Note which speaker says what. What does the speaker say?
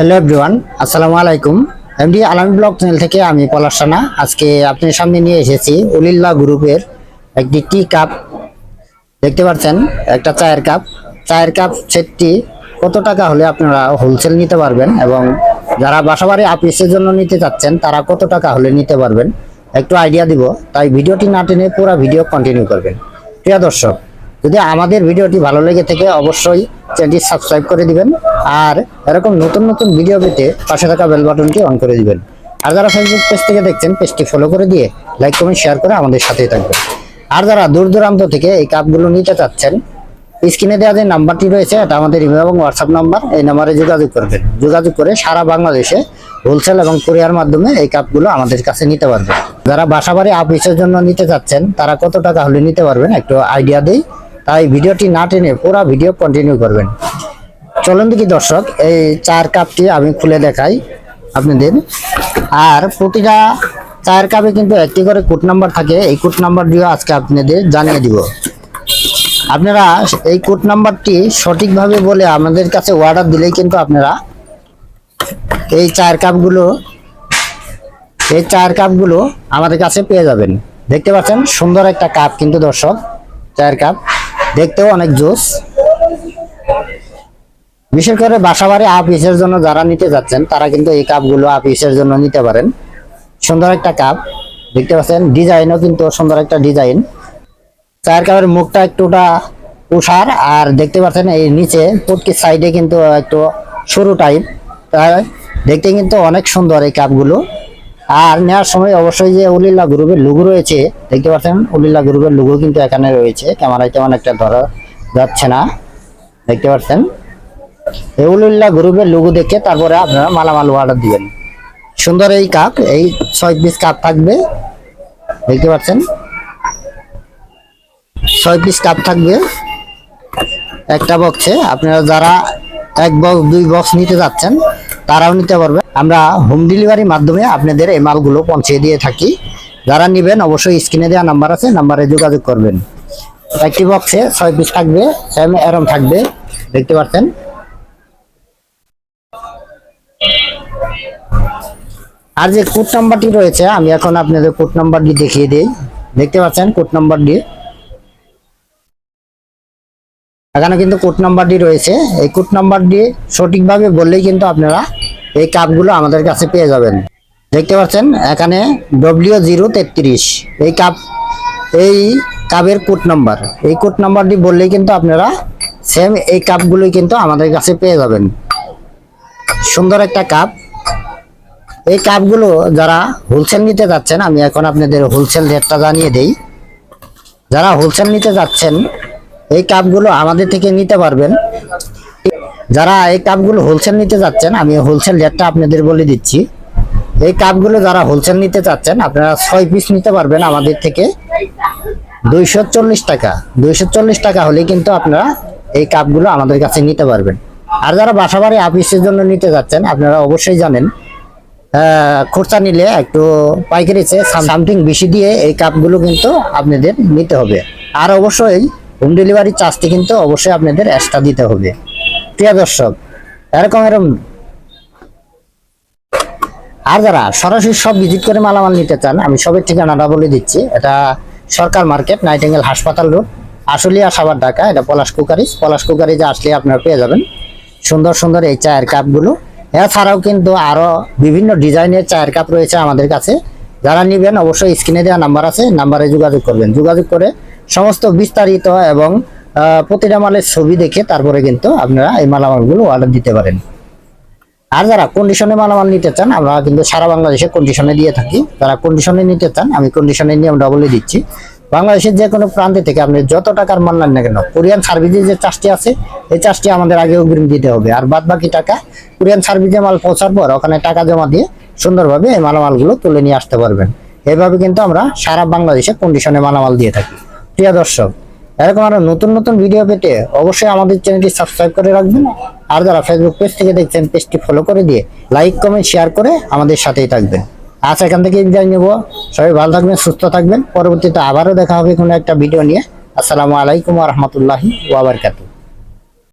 Speaker 1: Hello everyone আসসালামু আলাইকুম MD আলামী blog channel থেকে আমি পলাশ রানা। আজকে আপনার সামনে নিয়ে এসেছি উলিল্লা গ্রুপের একটি টি কাপ। দেখতে পাচ্ছেন, একটা চায়ের কাপ। চায়ের কাপ সেটটি কত টাকা হলে আপনারা হোলসেল নিতে পারবেন এবং যারা বাসাবাড়ি আপিসের জন্য নিতে চাচ্ছেন, তারা কত টাকা হলে নিতে পারবেন? একটু আইডিয়া দিব। তাই ভিডিওটি না টেনে পুরো ভিডিও কন্টিনিউ করবেন। প্রিয় দর্শক যদি আমাদের ভিডিওটি ভালো লেগে থাকে, অবশ্যই চ্যানেলটি সাবস্ক্রাইব করে দিবেন। আর এরকম নতুন নতুন ভিডিও পেতে পাশে থাকা বেল বাটনটি অন করে দিবেন। আর যারা ফেসবুক পেজ থেকে দেখছেন পেজটি ফলো করে দিয়ে লাইক কমেন্ট শেয়ার করে আমাদের সাথেই থাকবেন। আর যারা দূর দূরান্ত থেকে এই কাপগুলো নিতে চাচ্ছেন স্ক্রিনে দেওয়া যে নাম্বারটি রয়েছে, এটা আমাদের ইমেল এবং হোয়াটসঅ্যাপ নাম্বার এই নাম্বারে যোগাযোগ করবেন। যোগাযোগ করে সারা বাংলাদেশে হোলসেল এবং কুরিয়ার মাধ্যমে এই কাপগুলো আমাদের কাছে নিতে পারবেন। যারা বাসাবাড়ি আপিসের জন্য নিতে চাচ্ছেন, তারা কত টাকা হলে নিতে পারবেন, একটু আইডিয়া দেই। তাই ভিডিওটি না টেনে পুরো ভিডিও কন্টিনিউ করবেন। চলুন দেখি দর্শক, এই চার কাপটি আমি খুলে দেখাই আপনাদের। আর প্রতিটা চায়ের কাপে কিন্তু একটি করে কোড নাম্বার থাকে, এই কোড নাম্বার দিয়ে আজকে আপনাদের জানিয়ে দিব। আপনারা এই কোড নাম্বারটি সঠিকভাবে বলে আমাদের কাছে অর্ডার দিলেই কিন্তু আপনারা এই চায়ের কাপগুলো, এই চায়ের কাপগুলো আমাদের কাছে পেয়ে যাবেন। দেখতে পাচ্ছেন, সুন্দর একটা কাপ কিন্তু দর্শক চায়ের কাপ। দেখতেও অনেক জোস। বিশেষ করে বাসাবাড়ি আপিসের জন্য যারা নিতে যাচ্ছেন, তারা কিন্তু এই কাপগুলো আপিসের জন্য নিতে পারেন। সুন্দর একটা কাপ দেখতে পাচ্ছেন? ডিজাইনও কিন্তু সুন্দর একটা ডিজাইন। চায়ের কাপের মুখটা একটুটা উষার আর দেখতে পাচ্ছেন এই নিচে প্রত্যেক সাইডে কিন্তু একটু সরু টাইপ দেখতে কিন্তু অনেক সুন্দর এই কাপগুলো আর নেওয়ার সময় অবশ্যই যে উলিল্লা গ্রুপের লুগো রয়েছে, দেখতে পাচ্ছেন? উলিল্লা গ্রুপের লুগো কিন্তু এখানে রয়েছে। ক্যামেরায় তেমন একটা ধরা যাচ্ছে না। দেখতে পাচ্ছেন? এই উলিল্লা গ্রুপের লুগো দেখে তারপরে আপনারা মালামাল অর্ডার দিবেন। সুন্দর এই কাপ, এই ছয় পিস কাপ থাকবে। দেখতে পাচ্ছেন? ছয় পিস কাপ থাকবে একটা বক্সে আপনারা যারা এক বক্স দুই বক্স নিতে যাচ্ছেন তারাও নিতে পারবেন আমরা হোম ডেলিভারির মাধ্যমে আপনাদের এই মালগুলো পৌঁছে দিয়ে থাকি। যারা নেবেন, অবশ্যই স্ক্রিনে দেওয়া নাম্বার আছে নাম্বারে যোগাযোগ করবেন। একটি বক্সে ছয় পিস থাকবে সেম এরম থাকবে। দেখতে পাচ্ছেন? আর যে কোড নাম্বারটি রয়েছে, আমি এখন আপনাদের কোড নাম্বারটি দেখিয়ে দিই। দেখতে পাচ্ছেন কোড নাম্বারটি এখানে কিন্তু কোড নাম্বারটি রয়েছে। এই কোড নাম্বারটি সঠিকভাবে বললেই কিন্তু আপনারা এই কাপগুলো আমাদের কাছে পেয়ে যাবেন। দেখতে পাচ্ছেন, এখানে ডব্লিউ জিরো তেত্রিশ এই কাপ, এই কাপের কোড নাম্বার। এই কোড নাম্বারটি বললেই কিন্তু আপনারা সেম এই কাপগুলোই কিন্তু আমাদের কাছে পেয়ে যাবেন। সুন্দর একটা কাপ। এই কাপগুলো যারা হোলসেল নিতে যাচ্ছেন, আমি এখন আপনাদের হোলসেল রেটটা জানিয়ে দেই। যারা হোলসেল নিতে যাচ্ছেন এই কাপগুলো আমাদের থেকে নিতে পারবেন। যারা এই কাপগুলো হোলসেল নিতে যাচ্ছেন, আমি হোলসেল রেটটা আপনাদের বলে দিচ্ছি। এই কাপগুলো যারা হোলসেল নিতে চাচ্ছেন, আপনারা ছয় পিস নিতে পারবেন আমাদের থেকে। দুইশো চল্লিশ টাকা, দুইশো চল্লিশ টাকা হলে কিন্তু আপনারা এই কাপগুলো আমাদের কাছে নিতে পারবেন। আর যারা বাসাবাড়ি আপিসের জন্য নিতে যাচ্ছেন, আপনারা অবশ্যই জানেন খুচরা নিলে একটু পাইকারি সামথিং বেশি দিয়ে এই কাপগুলো কিন্তু আপনাদের নিতে হবে। আর অবশ্যই হোম ডেলিভারি চার্জটি কিন্তু অবশ্যই আপনাদের এক্সট্রা দিতে হবে। প্রিয় দর্শক, এরকম এরকম। আর যারা সরাসরি সব ভিজিট করে মালামাল নিতে চান, আমি সবের ঠিকানাটা বলে দিচ্ছি। এটা সরকার মার্কেট, নাইটেঙ্গেল হাসপাতাল রোড, আশুলিয়া সাবার ঢাকা। এটা পলাশ কুকারিজ। পলাশ কুকারিজে আসলে আপনারা পেয়ে যাবেন সুন্দর সুন্দর এই চায়ের কাপগুলো। এছাড়াও কিন্তু আরও বিভিন্ন ডিজাইনের চায়ের কাপ রয়েছে আমাদের কাছে। যারা নেবেন, অবশ্যই স্ক্রিনে দেওয়া নাম্বার আছে নাম্বারে যোগাযোগ করবেন। যোগাযোগ করে সমস্ত বিস্তারিত এবং প্রতিটা মালের ছবি দেখে তারপরে কিন্তু আপনারা এই মালামালগুলো অর্ডার দিতে পারেন। আর যারা কন্ডিশনে মালামাল নিতে চান, আমরা কিন্তু সারা বাংলাদেশে কন্ডিশনে দিয়ে থাকি। যারা কন্ডিশনে নিতে চান, আমি কন্ডিশনের নিয়মটা বলে দিচ্ছি। বাংলাদেশের যে কোনো প্রান্তে থেকে আপনি যত টাকার মাল নেন না কেন কোরিয়ান সার্ভিসের যে চার্জটি আছে, এই চার্জটি আমাদের আগে অগ্রিম দিতে হবে। আর বাদ বাকি টাকা কোরিয়ান সার্ভিসে মাল পৌঁছার পর ওখানে টাকা জমা দিয়ে সুন্দরভাবে এই মালামালগুলো তুলে নিয়ে আসতে পারবেন। এভাবে কিন্তু আমরা সারা বাংলাদেশে কন্ডিশনে মালামাল দিয়ে থাকি। প্রিয় দর্শক, এরকম আরও নতুন নতুন ভিডিও পেতে অবশ্যই আমাদের চ্যানেলটি সাবস্ক্রাইব করে রাখবেন। আর যারা ফেসবুক পেজ থেকে দেখছেন পেজটি ফলো করে দিয়ে লাইক কমেন্ট শেয়ার করে আমাদের সাথেই থাকবেন। আজ এখান থেকে বিদায় নেব। সবাই ভালো থাকবেন, সুস্থ থাকবেন। পরবর্তীতে আবারও দেখা হবে কোনো একটা ভিডিও নিয়ে। আসসালামু আলাইকুম রহমতুল্লাহি ওয়াবারকাতু